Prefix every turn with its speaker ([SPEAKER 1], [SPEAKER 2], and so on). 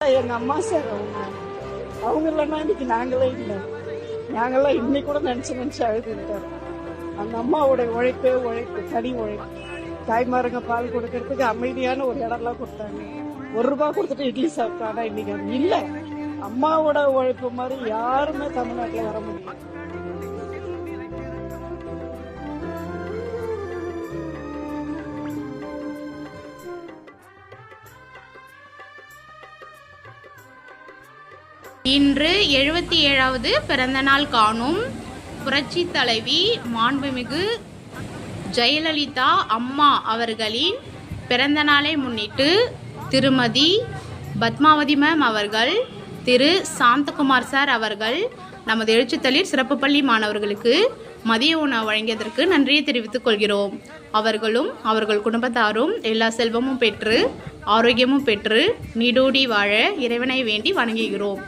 [SPEAKER 1] எங்க அம்மா சார் அவங்க அவங்க இல்லைன்னா இன்னைக்கு நாங்களே இல்லை. நாங்கெல்லாம் இன்னைக்கு கூட நினைச்சு நினைச்சு அழுதுட்டார் அந்த அம்மாவோட உழைப்பே உழைப்பு தனி உழைப்பு. தாய்மாருங்க பால் கொடுக்கறதுக்கு அமைதியான ஒரு இடம்லாம் கொடுத்தாங்க. ஒரு ரூபாய் கொடுத்துட்டு இட்லி சாப்பிட்டானா இன்னைக்கு அது இல்லை. அம்மாவோட உழைப்பு மாதிரி யாருமே தமிழ்நாட்டில் வர முடியும்
[SPEAKER 2] இன்று எழுபத்தி ஏழாவது பிறந்த நாள் காணும் புரட்சி தலைவி மாண்புமிகு ஜெயலலிதா அம்மா அவர்களின் பிறந்த நாளை முன்னிட்டு திருமதி பத்மாவதி மேம் அவர்கள் திரு சாந்தகுமார் சார் அவர்கள் நமது எழுச்சித்தளிர் சிறப்பு பள்ளி மாணவர்களுக்கு மதிய உணவு வழங்கியதற்கு நன்றியை தெரிவித்துக் கொள்கிறோம். அவர்களும் அவர்கள் குடும்பத்தாரும் எல்லா செல்வமும் பெற்று ஆரோக்கியமும் பெற்று நீடோடி வாழ இறைவனை வேண்டி வணங்குகிறோம்.